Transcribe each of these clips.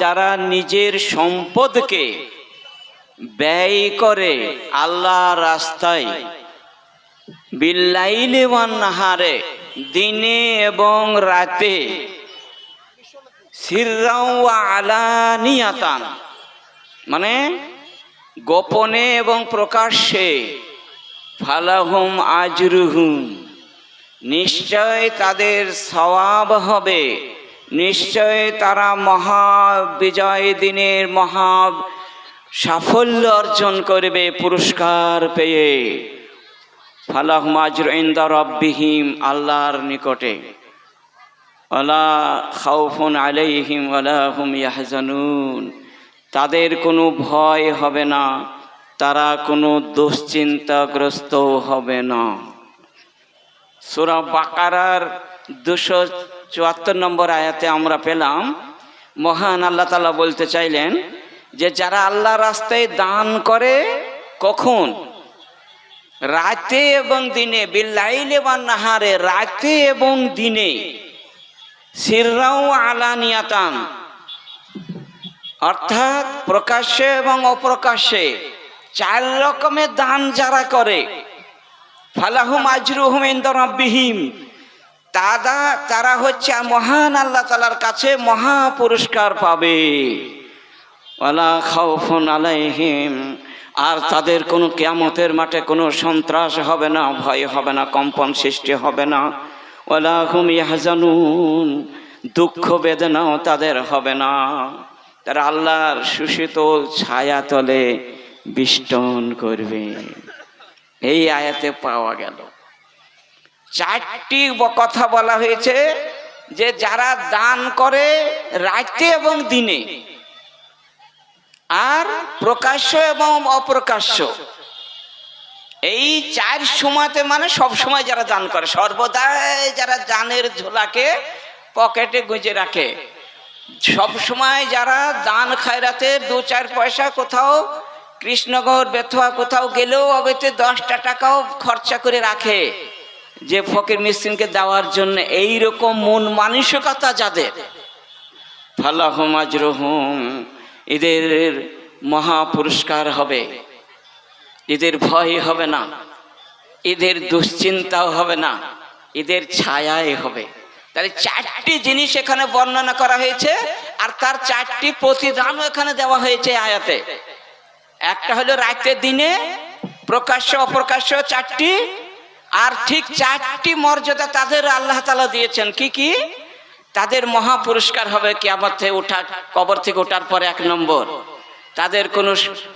যারা নিজের সম্পদকে ব্যয় করে আল্লাহ রাস্তায়, বিল্লাইলে নাহারে, দিনে এবং রাতে আলানিয়াতান মানে গোপনে এবং প্রকাশ্যে, ফালাহুম আজরুহুম, নিশ্চয় তাদের সওয়াব হবে। নিশ্চয় তারা মহা বিজয় দিনের মহা সাফল্য অর্জন করবে, পুরস্কার পেয়ে। ফালাহুম আজর ইন্দা রব্বিহিম, আল্লাহর নিকটে। ওলা খাউফুন আলাইহিম ওলা হুম ইয়াহজানুন। তাদের কোনো ভয় হবে না, তারা কোনো দুশ্চিন্তাগ্রস্ত হবে না। সুরা বাকারার দুশো চুয়াত্তর নম্বর আয়াতে আমরা পেলাম, মহান আল্লাহ তালা বলতে চাইলেন যে যারা আল্লাহ রাস্তায় দান করে, কখন? রাতে এবং দিনে, বিল্লাইলে বা নাহারে, রাতে এবং দিনে। সিররাও আলানিয়াতান অর্থাৎ প্রকাশ্যে এবং অপ্রকাশ্যে চার রকমের দান যারা করে। ফালাহুম আজরুহম ইন্দর ইন্দরবিহীম তারা তারা হচ্ছে মহান আল্লাহ তালার কাছে মহা পুরস্কার পাবে আলাইহিম। আর তাদের কোনো কেয়ামতের মাঠে কোনো সন্ত্রাস হবে না, ভয় হবে না, কম্পন সৃষ্টি হবে না। ওয়ালা হুম ইয়াহজানুন। দুঃখ বেদনাও তাদের হবে না। তারা আল্লাহর সুশীতল ছায়া তলে বিষ্টন করবে। এই আয়াতে পাওয়া গেল। চারটি কথা বলা হয়েছে যে যারা দান করে রাতে এবং দিনে, আর প্রকাশ্য এবং অপ্রকাশ্য। এই চার সময়তে মানে সব সময় যারা দান করে, সর্বদাই যারা দানের ঝোলাকে পকেটে গুঁজে রাখে। সব সময় যারা দান খায়রাতের দু চার পয়সা কোথাও কৃষ্ণগর বেথুয়া কোথাও গেলেও অবেতে দশটা টাকাও খরচা করে রাখে। যে ফকির মিসকিনকে দেওয়ার জন্য এই রকম মন মানসিকতা যাদের, ফালাহুম এদের মহা পুরস্কার হবে, এদের ভয় হবে না, এদের দুশ্চিন্তাও হবে না, এদের ছায়াই হবে। তাহলে চারটি জিনিস এখানে বর্ণনা করা হয়েছে, আর তার চারটি প্রতিদানও এখানে দেওয়া হয়েছে আয়াতে। একটা হলো রাতের দিনে প্রকাশ্য, অপ্রকাশ্য চারটি আর ঠিক চারটি মর্যাদা তাদের আল্লাহ তালা দিয়েছেন। কি কি? তাদের মহা পুরস্কার হবে কিয়ামত থেকে ওঠা কবর থেকে ওঠার পরে এক নম্বর। তাদের কোনো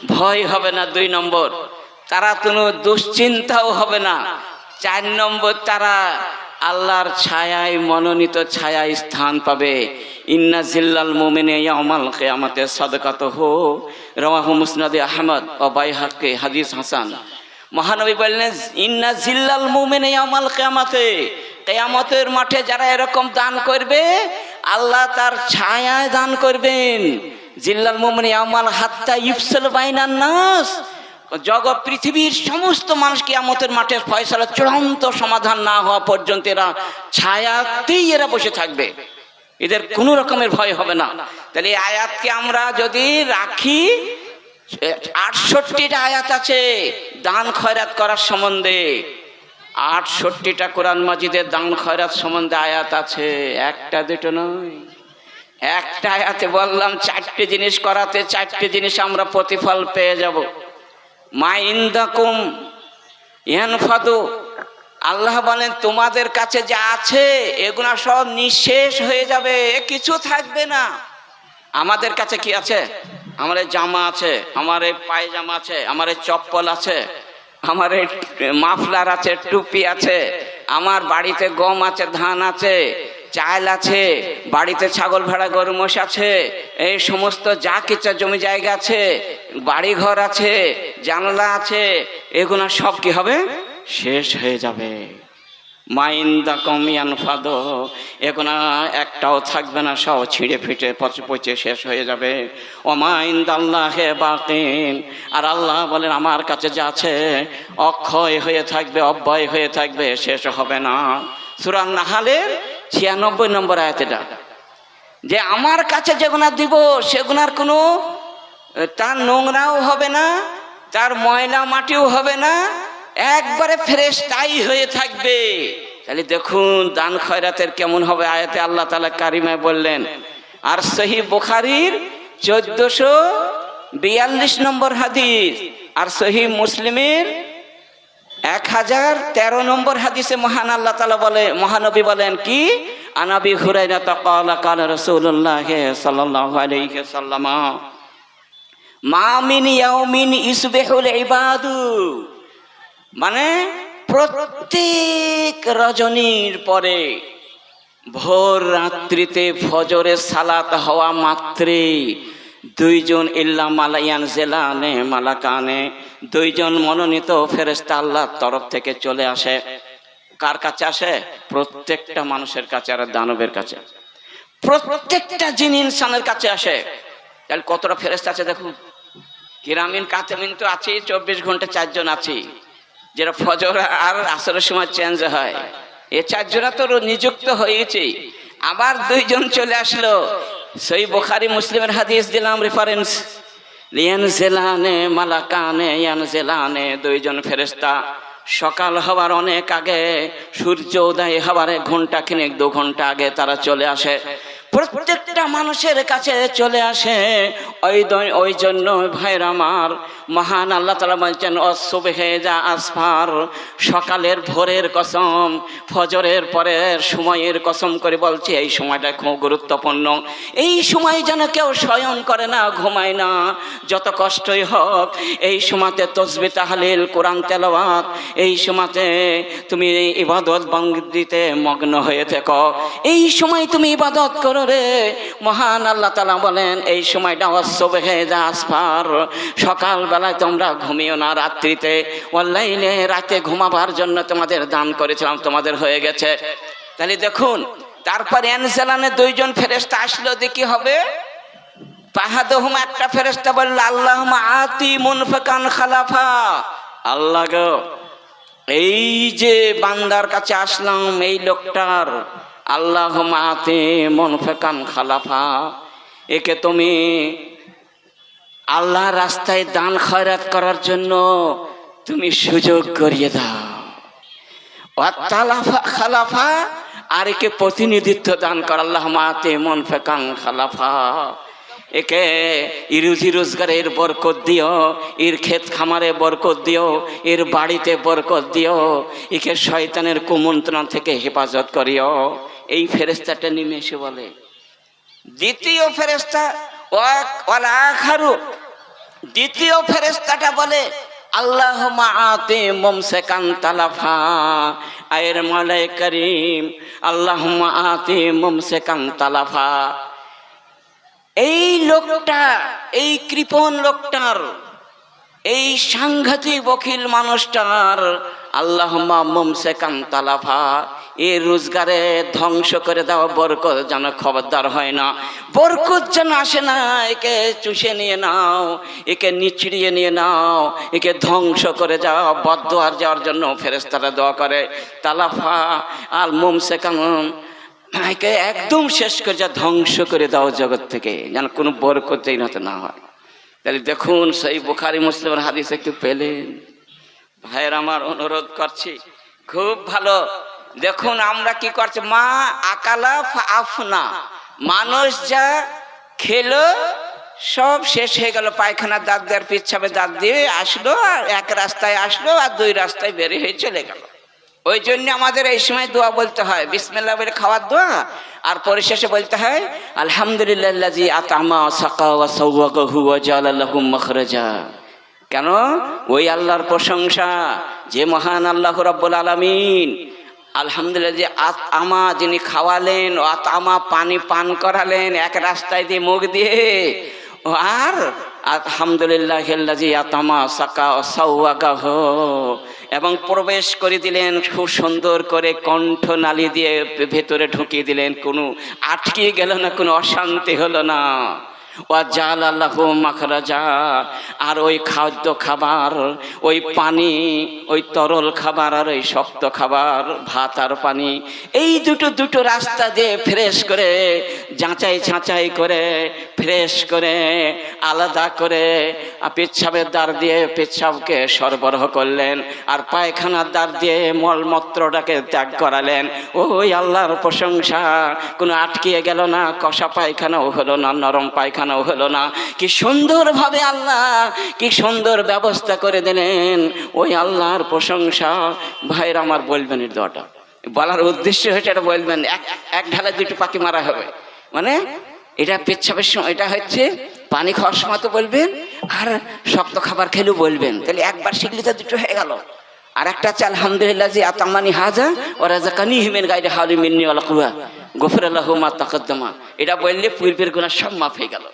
ভয় হবে না দুই নম্বর। তারা কোনো দুশ্চিন্তাও হবে না। চার নম্বর, তারা আল্লাহর ছায়ায় মনোনীত ছায়ায় স্থান পাবে। ইন্না জিল্লাল মোমেনে ইয়ামাল কেয়ামতে সদকাত হো রওয়াহু মুসনাদে আহমদ ও বাইহাকে হাদিস হাসান। মহানবী বললেন, ইন্না জিল্লাল মোমেনে ইয়ামাল কেয়ামতে। কেয়ামতের মাঠে যারা এরকম দান করবে, আল্লাহ তার ছায়ায় দান করবেন। জিল্লাল মোমেনে ইয়ামাল হাত্তা ইফসল বাইনান নাস। জগৎ পৃথিবীর সমস্ত মানুষ কিয়ামতের মাঠে ফয়সালা চূড়ান্ত সমাধান না হওয়া পর্যন্ত এরা ছায়াতেই এরা বসে থাকবে। এদের কোনো রকমের ভয় হবে না। তাহলে এই আয়াতকে আমরা যদি রাখি আটষট্টিটা আয়াত আছে, দান খয়রাত করার সম্বন্ধে। আটষট্টিটা কোরআন মাজিদের দান খয়রাত সম্বন্ধে আয়াত আছে, একটা দুটো নয়। একটা আয়াতে বললাম, চারটে জিনিস করাতে, চারটে জিনিস আমরা প্রতিফল পেয়ে যাব। মা ইন্দাকুম ইয়ানফাদু। আল্লাহ বলেন, তোমাদের কাছে যা আছে, এগুলো সব নিঃশেষ হয়ে যাবে কিছু থাকবে না। আমাদের কাছে কি আছে? আমার এই জামা আছে, আমার এই পায়জামা আছে, আমার এই চপ্পল আছে, আমার এই মাফলার আছে, টুপি আছে, আমার বাড়িতে গম আছে, ধান আছে, চাল আছে, বাড়িতে ছাগল ভেড়া, গরু, মোষ আছে, এই সমস্ত যা কিছু জমি জায়গা আছে বাড়ি ঘর আছে, জানলা আছে, এগুলো সব কি হবে? শেষ হয়ে যাবে। মাইন্দা কমিয়ান ফাদ এখন একটাও থাকবে না, সব ছিঁড়ে ফিটে পচে পচে শেষ হয়ে যাবে। ও মাইন্দ আল্লাহ হে বাকিন। আর আল্লাহ বলেন, আমার কাছে যা আছে অক্ষয় হয়ে থাকবে, অব্যয় হয়ে থাকবে, শেষ হবে না। সুরান নাহালের ছিয়ানব্বই নম্বর আয়াতটা যে আমার কাছে যেগুনা দিব সেগুনার কোনো, তার নোংরাও হবে না, তার ময়লা মাটিও হবে না একবারে ফ্রেশ তাই হয়ে থাকবে। তাহলে দেখুন, দান খয়রাতের কেমন হবে আয়াতে আল্লাহ তালা কারিমায় বললেন, আর সহি বুখারির চোদ্দশো বিয়াল্লিশ নম্বর হাদিস, আর সহি মুসলিমের এক হাজার তেরো নম্বর হাদিসে মহান আল্লাহ তালা বলে, মহানবী বলেন কি? আনাবি হুরাইনা তাকালা কাল রসুল্লাহ মিন ইয়াউমিন ইসবিহুল ইবাদু। মানে প্রত্যেক রজনীর পরে ভোর রাত্রিতে ফজরে সালাত হওয়া মাত্রে দুইজন ইল্লা মালায়ান জেলানে মালাকানে দুইজন মনোনীত ফেরেস্তা আল্লাহর তরফ থেকে চলে আসে। কার কাছে আসে? প্রত্যেকটা মানুষের কাছে আর দানবের কাছে। প্রত্যেকটা জিন ইনসানের কাছে আসে। তাহলে কতটা ফেরেস্তা আছে দেখুন। কিরামিন, কাতেমিন তো আছেই, চব্বিশ ঘণ্টা চারজন আছি যেটা ফজর আর আসরের সময় চেঞ্জ হয়। এ চারজনা তো নিযুক্ত হয়েছে আবার দুইজন চলে আসলো। সেই বোখারি মুসলিমের হাদিস দিলাম রেফারেন্স লিয়ান জেলানে, মালাকানে, ইয়ান দুইজন ফেরেস্তা সকাল হবার অনেক আগে, সূর্য উদয় হবার এক ঘণ্টা খানেক দু ঘণ্টা আগে তারা চলে আসে। প্রত্যেকটা মানুষের কাছে চলে আসে। ওই ওই জন্য ভাইরা আমার মহান আল্লাহ তালা বলছেন অসুবেহে যা আসফার, সকালের ভোরের কসম, ফজরের পরের সময়ের কসম করে বলছে, এই সময়টা খুব গুরুত্বপূর্ণ। এই সময় যেন কেউ শয়ন করে না, ঘুমায় না, যত কষ্টই হোক, এই সময়তে তসবি তাহালিল, কোরআন তেলাওয়াত, এই সময়তে তুমি ইবাদত বন্দিতে মগ্ন হয়ে থেকো। এই সময় তুমি ইবাদত করো রে, মহান আল্লাহ তালা বলেন, এই সময়টা অশ্ববেহে যা আসফার সকালবেলায় তোমরা ঘুমিও না রাত্রিতে। অনলাইনে রাতে ঘুমাবার জন্য তোমাদের দান করেছিলাম, তোমাদের হয়ে গেছে। তাহলে দেখুন, তারপর এনসেলানে দুইজন ফেরেস্তা আসলো দেখি হবে? পাহাদহুম একটা ফেরেস্তা বলল আল্লাহ আতি মুনফাকান খালাফা। আল্লাহ গো, এই যে বান্দার কাছে আসলাম, এই লোকটার আল্লাহ আতে মুনফাকান খালাফা। একে তুমি আল্লাহ রাস্তায় দান খয়রাত করার জন্য তুমি সুযোগ করিয়ে দাও। খালাফা, আর একে প্রতিনিধিত্ব দান কর। আল্লাহ মাতে মন ফেকাং খালাফা। একে ইরুজি রোজগারের বরকত দিও, এর ক্ষেত খামারে বরকত দিও, এর বাড়িতে বরকত দিও, একে শয়তানের কুমন্ত্রণা থেকে হেফাজত করিও। এই ফেরেস্তাটা নেমে এসে বলে, দ্বিতীয় ফেরেস্তা ওয়ালা আখারু দ্বিতীয় ফেরেস্তাটা বলে আল্লাহ মাতে মমসেকান তালাফা, আয়ের মালাই করিম আল্লাহ মাতে মমসেকান তালাফা। এই লোকটা, এই কৃপণ লোকটার, এই সাংঘাতিক বকিল মানুষটার আল্লাহ মমসেকান তালাফা। এ রোজগারে ধ্বংস করে দেওয়া বরকত যেন খবরদার হয় না। বরকত যেন আসে না, একে চুষে নিয়ে নাও, একে নিচড়িয়ে নিয়ে নাও, একে ধ্বংস করে যাও বদ্ধ আর যাওয়ার জন্য ফেরেস্তারা দোয়া করে। তালাফা আল আর মমসেকান, একে একদম শেষ করে যা ধ্বংস করে দাও জগৎ থেকে, যেন কোনো বরকতেই হতে না হয়। তাহলে দেখুন, সেই বোখারি মুসলিমের হাদিস একটু পেলেন। ভাইয়ের আমার অনুরোধ করছি, খুব ভালো দেখুন আমরা কি করছি? মা আকালা আফনা। মানুষ যা খেলো, সব শেষ হয়ে গেল। পায়খানা দাঁত দেওয়ার পিছাবে দাঁত দিয়ে আসলো আর এক রাস্তায় আসলো আর দুই রাস্তায় বেরিয়ে হয়ে চলে গেল। ওই জন্য আমাদের এই সময় দোয়া বলতে হয়, বিসমিল্লাহ বলে খাওয়ার দোয়া আর পরিশেষে বলতে হয়, আলহামদুলিল্লাহ আতামা সাকা জাআলা লাহু মাখরাজা। কেন? ওই আল্লাহর প্রশংসা, যে মহান আল্লাহ রাব্বুল আলামিন আলহামদুলিল্লাহ যে আমা যিনি খাওয়ালেন, ও আমা পানি পান করালেন, এক রাস্তায় দিয়ে মুখ দিয়ে। আর আলহামদুলিল্লাহ হেল্লাজি আতামা সাকা ও সাউয়াগাহ এবং প্রবেশ করে দিলেন, খুব সুন্দর করে কণ্ঠ নালি দিয়ে ভেতরে ঢুকিয়ে দিলেন। কোনো আটকে গেল না, কোনো অশান্তি হলো না। ও জাল আল্লাহ মাখরাজা। আর ওই খাদ্য খাবার, ওই পানি, ওই তরল খাবার আর ওই শক্ত খাবার, ভাত আর পানি, এই দুটো দুটো রাস্তা দিয়ে ফ্রেশ করে, যাচাই ছাঁচাই করে, ফ্রেশ করে, আলাদা করে পেচ্ছাবের দ্বার দিয়ে পেচ্ছাবকে সরবরাহ করলেন আর পায়খানার দ্বার দিয়ে মলমূত্রটাকে ত্যাগ করালেন। ওই আল্লাহর প্রশংসা, কোনো আটকিয়ে গেল না, কষা পায়খানাও হলো না, নরম পায়খানাও হলো না। কি সুন্দরভাবে আল্লাহ, কি সুন্দর ব্যবস্থা করে দিলেন। ওই আল্লাহর প্রশংসা। ভাইরা আমার বলবেন এর দোয়াটা। বলার উদ্দেশ্য হচ্ছে এটা বলবেন। এক এক ঢালা দুটো পাখি মারা হবে। মানে এটা পেচ্ছাপের সময়, এটা হচ্ছে পানি খাওয়ার সময় তো বলবেন, আর শক্ত খাবার খেলেও বলবেন। তাহলে একবার শিখলে তো দুটো হয়ে গেল। আর একটা হচ্ছে আলহামদুলিল্লাহ যে আতামানি হাজা ওরা জাকানি হিমেন গাইডে হালি মিন্নি আলাকুয়া গফর আল্লাহ মা তাকদ্দমা। এটা বললে পূর্বের গুণা সব মাফ হয়ে গেল।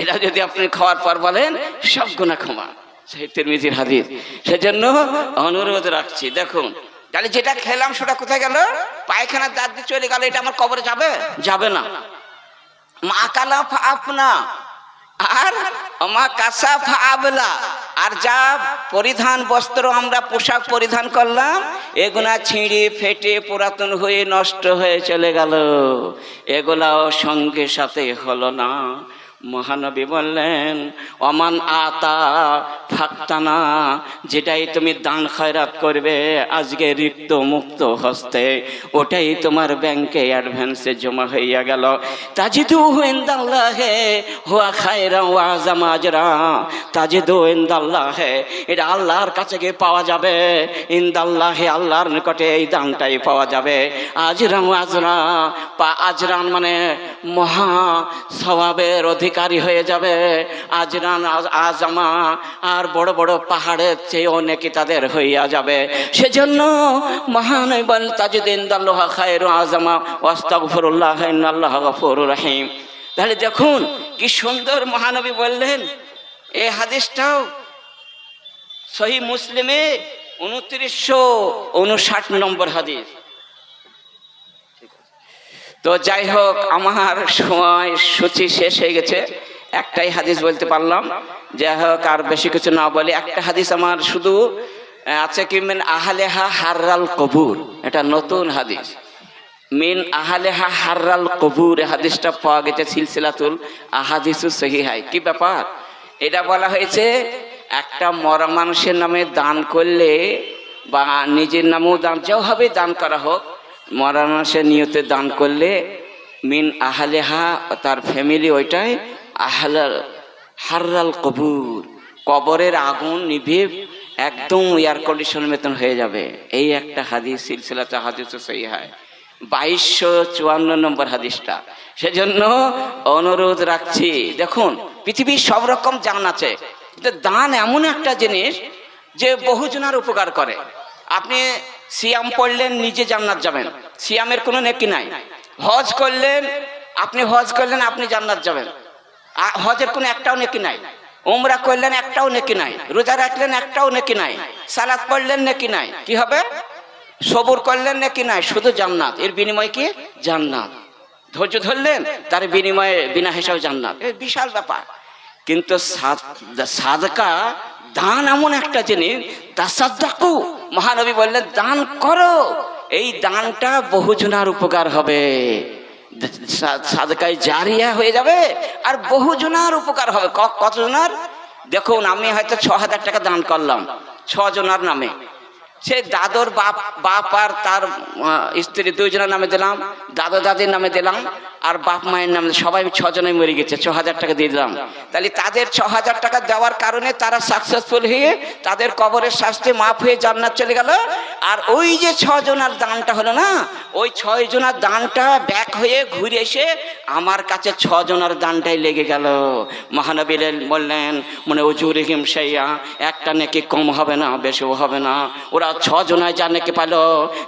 এটা যদি আপনি খাওয়ার পর বলেন, সব গুণা ক্ষমা। সেই তিরমিজির হাদিস। সেজন্য অনুরোধ রাখছি, দেখুন, তাহলে যেটা খেলাম সেটা কোথায় গেল? পায়খানার দাঁত দিয়ে চলে গেল, এটা আমার কবরে যাবে? যাবে না। মা কালা আপনা আর আমা কাসা আবলা আর যা পরিধান বস্ত্র আমরা পোশাক পরিধান করলাম, এগুলা ছিঁড়ে ফেটে পুরাতন হয়ে নষ্ট হয়ে চলে গেল। এগুলাও সঙ্গে সাথে হলো না। মহানবী বললেন অমান আতা ফাক্তানা, যেটাই তুমি দান খয়রাত করবে, আজকে রিক্ত মুক্ত হস্তে, ওটাই তোমার ব্যাংকে অ্যাডভান্সে জমা হইয়া গেল। তাজিদু ইনদাল্লাহে, হুয়া খায়রা ওয়া জামাজরা তাজিদু ইনদাল্লাহে, এটা আল্লাহর কাছে গিয়ে পাওয়া যাবে। ইনদাল্লাহে আল্লাহর নিকটে এই দানটাই পাওয়া যাবে। আজরা আজরা, পা আজরান মানে মহা স্বভাবের অধিকারী হয়ে যাবে। আজরান আজ- আজমা আর বড় বড় পাহাড়ের চেয়ে অনেকে তাদের হইয়া যাবে। সেজন্য মহান তাজুদ্দিন দাল্লাহ খায়ের আজমা, ওয়াস্তাগফিরুল্লাহ, ইন্নাল্লাহ গফুরুর রহিম। তাহলে দেখুন, কি সুন্দর মহানবী বললেন এই হাদিসটাও সহি মুসলিমে উনত্রিশশো উনষাট নম্বর হাদিস। তো যাই হোক, আমার সময়, সূচি শেষ হয়ে গেছে। একটাই হাদিস বলতে পারলাম। যাই হোক, আর বেশি কিছু না বলে একটা হাদিস আমার শুধু আছে কি মিন আহালেহা হাররাল কবুর? এটা নতুন হাদিস। মিন আহালেহা হাররাল কবুর হাদিসটা পাওয়া গেছে সিলসিলাতুল আহাদিসু সহিহাই। কি ব্যাপার? এটা বলা হয়েছে, একটা মরা মানুষের নামে দান করলে বা নিজের নামেও দান যেভাবে দান করা হোক মরা মানুষের নিয়তে দান করলে মিন আহালেহা তার ফ্যামিলি ওইটাই আহলাল হাররাল কবুর। কবরের আগুন নিভে একদম এয়ার কন্ডিশন মতন হয়ে যাবে। এই একটা হাদিস সিলসিলাতে হাদিস সহি হয়। বাইশশো চুয়ান্ন নম্বর হাদিসটা। সেজন্য অনুরোধ রাখছি, দেখুন, পৃথিবীর সব রকম জান আছে দান এমন একটা জিনিস যে বহুজনার উপকার করে। আপনি সিয়াম পড়লেন, নিজে জান্নাত যাবেন। সিয়ামের কোনো নেকি নাই। হজ করলেন, আপনি হজ করলেন, আপনি জান্নাত যাবেন। হজের কোনো একটাও নেকি নাই। উমরা করলেন, একটাও নেকি নাই। রোজা রাখলেন, একটাও নেকি নাই। সালাদ পড়লেন, নেকি নাই। কি হবে? সবুর করলেন, নাকি নাই। শুধু জান্নাত। এর বিনিময় কি? জান্নাত। ধৈর্য ধরলেন, তার বিনিময়ে, বিনা হিসাবে জান্নাত। বিশাল ব্যাপার। কিন্তু সাদ- সাদকা দান এমন একটা জিনিস, তাসাদ্দাকু। মহানবী বললেন, দান করো। এই দানটা বহুজনার উপকার হবে। সাদকায় জারিয়া হয়ে যাবে আর বহুজনার উপকার হবে। কতজনার? দেখুন, আমি হয়তো ছ হাজার টাকা দান করলাম। ছজনার নামে। সে দাদর বাপ বাপ আর তার স্ত্রী দুইজনের নামে দিলাম, দাদা দাদির নামে দিলাম, আর বাপ মায়ের নামে, সবাই ছজনে মরে গেছে ছ হাজার টাকা দিয়ে দিলাম। তাহলে তাদের ছ হাজার টাকা দেওয়ার কারণে তারা সাকসেসফুল হয়ে তাদের কবরের শাস্তি মাফ হয়ে জান্নাত চলে গেল। আর ওই যে ছজনার দানটা হলো না, ওই ছয় জনের দানটা ব্যাক হয়ে ঘুরে এসে আমার কাছে ছজনার দানটাই লেগে গেল। মহানবী বললেন মানে অজুর হিম সাইয়া, একটা নাকি কম হবে না, বেশিও হবে না। ওরা ছজনায় যা নাকি পেল,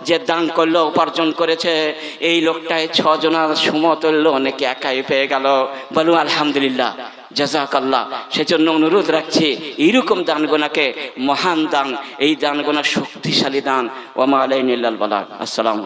যে দান করল, উপার্জন করেছে। এই লোকটায় ছজনার সমতুল্য অনেকে একাই পেয়ে গেল। বলুন, আলহামদুলিল্লাহ। জাজাকাল্লাহ। সেজন্য অনুরোধ রাখছি এইরকম দানগোনাকে মহান দান, এই দানগোনা শক্তিশালী দান। ওমা বালা আসসালাম